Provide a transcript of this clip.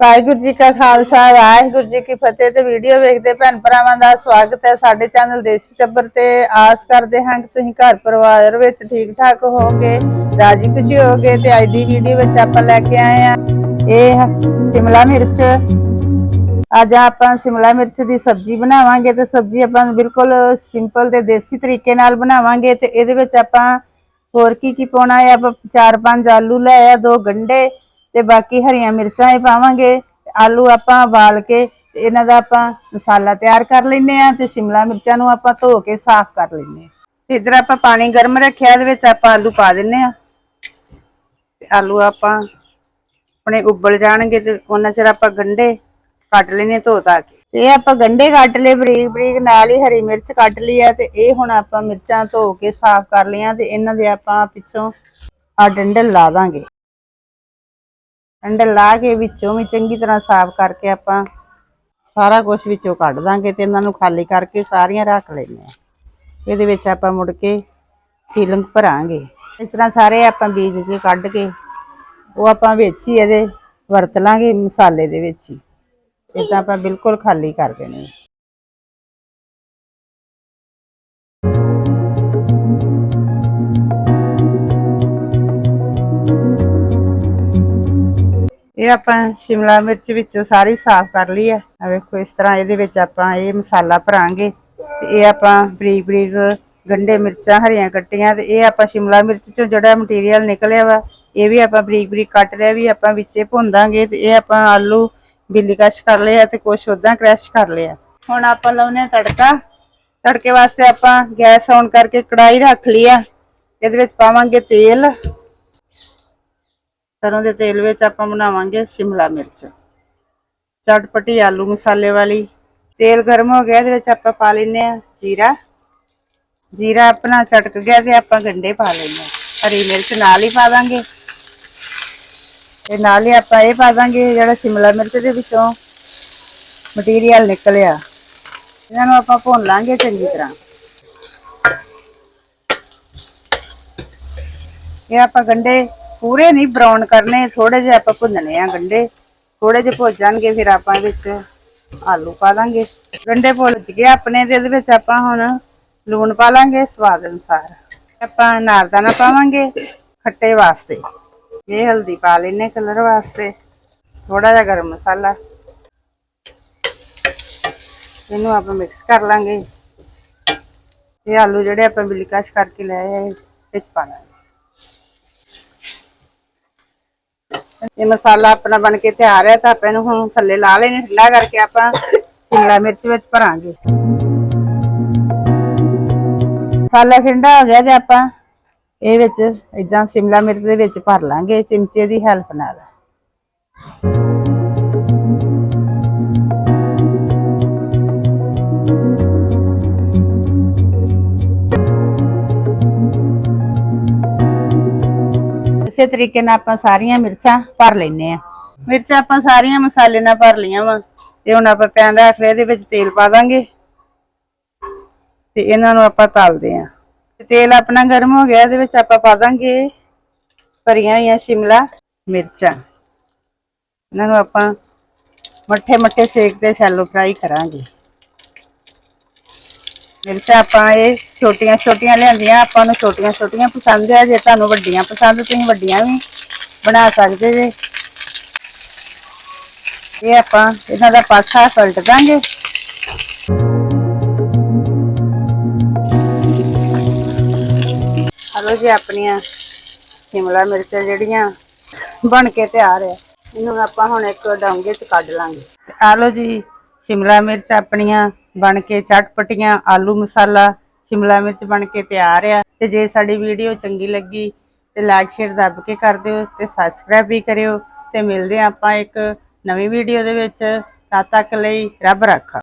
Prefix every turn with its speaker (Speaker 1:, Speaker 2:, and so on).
Speaker 1: ਵਾਹਿਗੁਰੂ ਜੀ ਕਾ ਖਾਲਸਾ, ਵਾਹਿਗੁਰੂ ਜੀ ਕੀ ਫਤਿਹ ਤੇ ਵੀਡੀਓ ਵੇਖਦੇ ਭੈਣ ਭਰਾਵਾਂ ਦਾ ਸਵਾਗਤ ਹੈ ਸਾਡੇ ਚੈਨਲ ਦੇਸੀ ਟੱਬਰ ਤੇ। ਆਸ ਕਰਦੇ ਹਾਂ ਕਿ ਤੁਸੀਂ ਘਰ ਪਰਿਵਾਰ ਵਿੱਚ ਠੀਕ ਠਾਕ ਹੋਵੋਗੇ, ਰਾਜੀ ਖੁਸ਼ੀ ਹੋਵੋਗੇ ਤੇ ਅੱਜ ਦੀ ਵੀਡੀਓ ਵਿੱਚ ਆਪਾਂ ਲੈ ਕੇ ਆਏ ਆ ਇਹ ਸ਼ਿਮਲਾ ਮਿਰਚ। ਅੱਜ ਆਪਾਂ ਸ਼ਿਮਲਾ ਮਿਰਚ ਦੀ ਸਬਜ਼ੀ ਬਣਾਵਾਂਗੇ ਤੇ ਸਬਜ਼ੀ ਆਪਾਂ ਬਿਲਕੁਲ ਸਿੰਪਲ ਤੇ ਦੇਸੀ ਤਰੀਕੇ ਨਾਲ ਬਣਾਵਾਂਗੇ ਤੇ ਇਹਦੇ ਵਿੱਚ ਆਪਾਂ ਹੋਰ ਕੀ ਕੀ ਪਾਉਣਾ ਹੈ? ਆਪਾਂ ਚਾਰ ਪੰਜ ਆਲੂ ਲਏ ਆ, ਦੋ ਗੰਢੇ ਤੇ ਬਾਕੀ ਹਰੀਆਂ ਮਿਰਚਾਂ ਹੀ ਪਾਵਾਂਗੇ, ਆਲੂ ਆਪਾਂ ਉਬਾਲ ਕੇ ਤੇ ਇਹਨਾਂ ਦਾ ਆਪਾਂ ਮਸਾਲਾ ਤਿਆਰ ਕਰ ਲੈਨੇ ਆ ਤੇ ਸ਼ਿਮਲਾ ਮਿਰਚਾਂ ਨੂੰ ਆਪਾਂ ਧੋ ਕੇ ਸਾਫ਼ ਕਰ ਲੈਨੇ ਆ ਤੇ ਇਧਰ ਆਪਾਂ ਪਾਣੀ ਗਰਮ ਰੱਖਿਆ, ਇਹਦੇ ਵਿੱਚ ਆਪਾਂ ਆਲੂ ਪਾ ਦਿੰਨੇ ਆ ਤੇ ਆਲੂ ਆਪਾਂ ਆਪਣੇ ਉਬਲ ਜਾਣਗੇ ਤੇ ਉਹਨਾਂ ਚਿਰ ਆਪਾਂ ਗੰਢੇ ਕੱਟ ਲੈਨੇ ਧੋ ਤਾ ਕੇ। ਤੇ ਇਹ ਆਪਾਂ ਗੰਢੇ ਕੱਟ ਲਏ, ਬਰੀਕ ਬਰੀਕ ਨਾਲ ਹੀ ਹਰੀ ਮਿਰਚ ਕੱਟ ਲਈ ਆ ਤੇ ਇਹ ਹੁਣ ਆਪਾਂ ਮਿਰਚਾਂ ਧੋ ਕੇ ਸਾਫ਼ ਕਰ ਲਈਆਂ ਤੇ ਇਹਨਾਂ ਦੇ ਆਪਾਂ ਪਿੱਛੋਂ ਆ ਡੰਡਲ ਲਾ ਦਾਂਗੇ। ਡੰਡਲ ਲਾ ਕੇ ਵਿੱਚੋਂ ਵੀ ਚੰਗੀ ਤਰ੍ਹਾਂ ਸਾਫ਼ ਕਰਕੇ ਆਪਾਂ ਸਾਰਾ ਕੁਝ ਵਿੱਚੋਂ ਕੱਢ ਦਾਂਗੇ ਤੇ ਇਹਨਾਂ ਨੂੰ ਖਾਲੀ ਕਰਕੇ ਸਾਰੀਆਂ ਰੱਖ ਲੈਣੇ ਆ ਇਹਦੇ ਵਿੱਚ ਆਪਾਂ ਮੁੜ ਕੇ ਫੀਲਿੰਗ ਭਰਾਂਗੇ। ਇਸ ਤਰ੍ਹਾਂ ਸਾਰੇ ਆਪਾਂ ਬੀਜ ਜੇ ਕੱਢ ਕੇ ਉਹ ਆਪਾਂ ਵਿੱਚ ਹੀ ਇਹਦੇ ਵਰਤ ਲਾਂਗੇ ਮਸਾਲੇ ਦੇ ਵਿੱਚ ਹੀ। ਇਹ ਤਾਂ ਆਪਾਂ ਬਿਲਕੁਲ ਖਾਲੀ ਕਰ ਦੇਣੇ। ਇਹ ਆਪਾਂ ਸ਼ਿਮਲਾ ਮਿਰਚ ਵਿੱਚੋਂ ਸਾਰੀ ਸਾਫ਼ ਕਰ ਲਈ ਆ। ਆ ਵੇਖੋ, ਇਸ ਤਰ੍ਹਾਂ ਇਹਦੇ ਵਿੱਚ ਆਪਾਂ ਇਹ ਮਸਾਲਾ ਭਰਾਂਗੇ। ਤੇ ਇਹ ਆਪਾਂ ਬਰੀਕ ਬਰੀਕ ਗੰਡੇ ਮਿਰਚਾਂ ਹਰੀਆਂ ਕੱਟੀਆਂ ਤੇ ਇਹ ਆਪਾਂ ਸ਼ਿਮਲਾ ਮਿਰਚ ਚੋਂ ਜਿਹੜਾ ਮਟੀਰੀਅਲ ਨਿਕਲਿਆ ਵਾ, ਇਹ ਵੀ ਆਪਾਂ ਬਰੀਕ ਬਰੀਕ ਕੱਟ ਲਿਆ ਵੀ ਆਪਾਂ ਵਿੱਚੇ ਭੁੰਦਾਂਗੇ ਤੇ ਇਹ ਆਪਾਂ ਆਲੂ ਬਿੱਲੀ ਕਸ਼ ਕਰ ਲਿਆ ਤੇ ਕੁਛ ਉਦਾਂ ਕ੍ਰੈਸ਼ ਕਰ ਲਿਆ। ਹੁਣ ਆਪਾਂ ਲਾਉਨੇ ਆ ਤੜਕਾ। ਤੜਕੇ ਵਾਸਤੇ ਆਪਾਂ ਗੈਸ ਔਨ ਕਰਕੇ ਕੜਾਈ ਰੱਖ ਲਈ ਆ। ਇਹਦੇ ਵਿੱਚ ਪਾਵਾਂਗੇ ਤੇਲ। ਸਰੋਂ ਦੇ ਤੇਲ ਵਿੱਚ ਆਪਾਂ ਬਣਾਵਾਂਗੇ ਸ਼ਿਮਲਾ ਮਿਰਚ। ਚਟਪਟੀ ਆਲੂ ਮਸਾਲੇ ਵਾਲੀ। ਤੇਲ ਗਰਮ ਹੋ ਗਿਆ, ਇਹਦੇ ਵਿੱਚ ਆਪਾਂ ਪਾ ਲੈਨੇ ਆ ਜੀਰਾ। ਜੀਰਾ ਆਪਣਾ ਚਟਕ ਗਿਆ ਤੇ ਆਪਾਂ ਗੰਡੇ ਪਾ ਲੈਨੇ ਆ ਹਰੀ ਮਿਰਚ ਨਾਲ ਹੀ ਪਾ ਦਾਂਗੇ। ਤੇ ਨਾਲ ਹੀ ਆਪਾਂ ਇਹ ਪਾ ਦਾਂਗੇ ਜਿਹੜਾ ਸ਼ਿਮਲਾ ਮਿਰਚ ਦੇ ਵਿੱਚੋਂ ਮਟੀਰੀਅਲ ਨਿਕਲਿਆ। ਇਹਨਾਂ ਨੂੰ ਆਪਾਂ ਭੁੰਨ ਲਾਂਗੇ ਚੰਗੀ ਤਰ੍ਹਾਂ। ਇਹ ਆਪਾਂ ਗੰਡੇ ਪੂਰੇ ਨਹੀਂ ਬਰਾਊਨ ਕਰਨੇ ਥੋੜੇ ਜਿਹੇ ਆਪਾਂ ਭੁੰਨਣੇ ਆ ਗੰਡੇ। ਥੋੜੇ ਜਿਹੇ ਭੁੱਜ ਜਾਣਗੇ, ਫਿਰ ਆਪਾਂ ਇਹਦੇ ਵਿੱਚ ਆਲੂ ਪਾ ਦਾਂਗੇ। ਗੰਡੇ ਭੁੱਜ ਗਏ ਆਪਣੇ ਤੇ, ਇਹਦੇ ਵਿੱਚ ਆਪਾਂ ਹੁਣ ਲੂਣ ਪਾ ਲਾਂਗੇ ਸਵਾਦ ਅਨੁਸਾਰ। ਆਪਾਂ ਨਾਰਦਾਨਾ ਪਾਵਾਂਗੇ ਖੱਟੇ ਵਾਸਤੇ। ਇਹ ਹਲਦੀ ਪਾ ਲੈਨੇ ਕਲਰ ਵਾਸਤੇ। ਥੋੜਾ ਜਿਹਾ ਗਰਮ ਮਸਾਲਾ। ਇਹਨੂੰ ਆਪਾਂ ਮਿਕਸ ਕਰ ਲਾਂਗੇ। ਇਹ ਆਲੂ ਜਿਹੜੇ ਆਪਾਂ ਬਿਲਕਸ਼ ਕਰਕੇ ਲਏ ਆ ਵਿੱਚ ਪਾ ਲਾਂਗੇ ਇਹ ਮਸਾਲਾ ਆਪਣਾ ਬਣ ਕੇ ਤਿਆਰ ਹੈ ਤਾਂ ਆਪਾਂ ਇਹਨੂੰ ਹੁਣ ਥੱਲੇ ਲਾ ਲੈਣੇ, ਠੰਡਾ ਕਰਕੇ ਆਪਾਂ ਸ਼ਿਮਲਾ ਮਿਰਚ ਵਿੱਚ ਭਰਾਂਗੇ। ਮਸਾਲਾ ਠੰਡਾ ਹੋ ਗਿਆ ਤੇ ਆਪਾਂ ਇਹ ਵਿੱਚ ਇਦਾਂ ਸ਼ਿਮਲਾ ਮਿਰਚ ਦੇ ਵਿੱਚ ਭਰ ਲਾਂਗੇ ਚਿਮਚੇ ਦੀ ਹੈਲਪ ਨਾਲ। ਇਸੇ ਤਰੀਕੇ ਨਾਲ ਆਪਾਂ ਸਾਰੀਆਂ ਮਿਰਚਾਂ ਭਰ ਲੈਨੇ ਆ ਮਿਰਚਾਂ ਆਪਾਂ ਸਾਰੀਆਂ ਮਸਾਲੇ ਨਾਲ ਭਰ ਲਈਆਂ ਵਾ। ਤੇ ਹੁਣ ਆਪਾਂ ਪੈਨ ਰੱਖ ਲਿਆ, ਇਹਦੇ ਵਿੱਚ ਤੇਲ ਪਾ ਦਾਂਗੇ। ਤੇ ਇਹਨਾਂ ਨੂੰ ਆਪਾਂ ਤਲਦੇ ਆ ਤੇਲ ਆਪਣਾ ਗਰਮ ਹੋ ਗਿਆ, ਇਹਦੇ ਵਿੱਚ ਆਪਾਂ ਪਾ ਦਾਂਗੇ ਭਰੀਆਂ ਹੋਈਆਂ ਸ਼ਿਮਲਾ ਮਿਰਚਾਂ। ਇਹਨਾਂ ਨੂੰ ਆਪਾਂ ਮੱਠੇ ਮੱਠੇ ਸੇਕ ਤੇ ਸ਼ੈਲੋ ਫਰਾਈ ਕਰਾਂਗੇ। ਮਿਰਚਾਂ ਆਪਾਂ ਇਹ ਛੋਟੀਆਂ ਛੋਟੀਆਂ ਲਿਆਂਦੀਆਂ, ਆਪਾਂ ਨੂੰ ਛੋਟੀਆਂ ਛੋਟੀਆਂ ਪਸੰਦ ਆ, ਜੇ ਤੁਹਾਨੂੰ ਵੱਡੀਆਂ ਪਸੰਦ, ਤੁਸੀਂ ਵੱਡੀਆਂ ਵੀ ਬਣਾ ਸਕਦੇ ਜੇ। ਇਹ ਆਪਾਂ ਇਹਨਾਂ ਦਾ ਪਾਸਾ ਪਲਟ ਦਾਂਗੇ ਹਲੋ ਜੀ, ਆਪਣੀਆਂ ਸ਼ਿਮਲਾ ਮਿਰਚਾਂ ਜਿਹੜੀਆਂ ਬਣ ਕੇ ਤਿਆਰ ਆ, ਇਹਨੂੰ ਆਪਾਂ ਹੁਣ ਇੱਕ ਡੋਂਗੇ ਚ ਕੱਢ ਲਾਂਗੇ। ਆ ਲਓ ਜੀ, ਸ਼ਿਮਲਾ ਮਿਰਚ ਆਪਣੀਆਂ ਬਣ ਕੇ ਚਟਪਟੀਆਂ, ਆਲੂ ਮਸਾਲਾ, ਸ਼ਿਮਲਾ ਮਿਰਚ ਬਣ ਕੇ ਤਿਆਰ ਆ। ਤੇ ਜੇ ਸਾਡੀ ਵੀਡੀਓ ਚੰਗੀ ਲੱਗੀ ਤੇ ਲਾਈਕ ਸ਼ੇਅਰ ਦੱਬ ਕੇ ਕਰ ਦਿਓ ਤੇ ਸਬਸਕ੍ਰਾਈਬ ਵੀ ਕਰਿਓ ਤੇ ਮਿਲਦੇ ਹਾਂ ਆਪਾਂ ਇੱਕ ਨਵੀਂ ਵੀਡੀਓ ਦੇ ਵਿੱਚ। ਤਦ ਤੱਕ ਲਈ ਰੱਬ ਰਾਖਾ।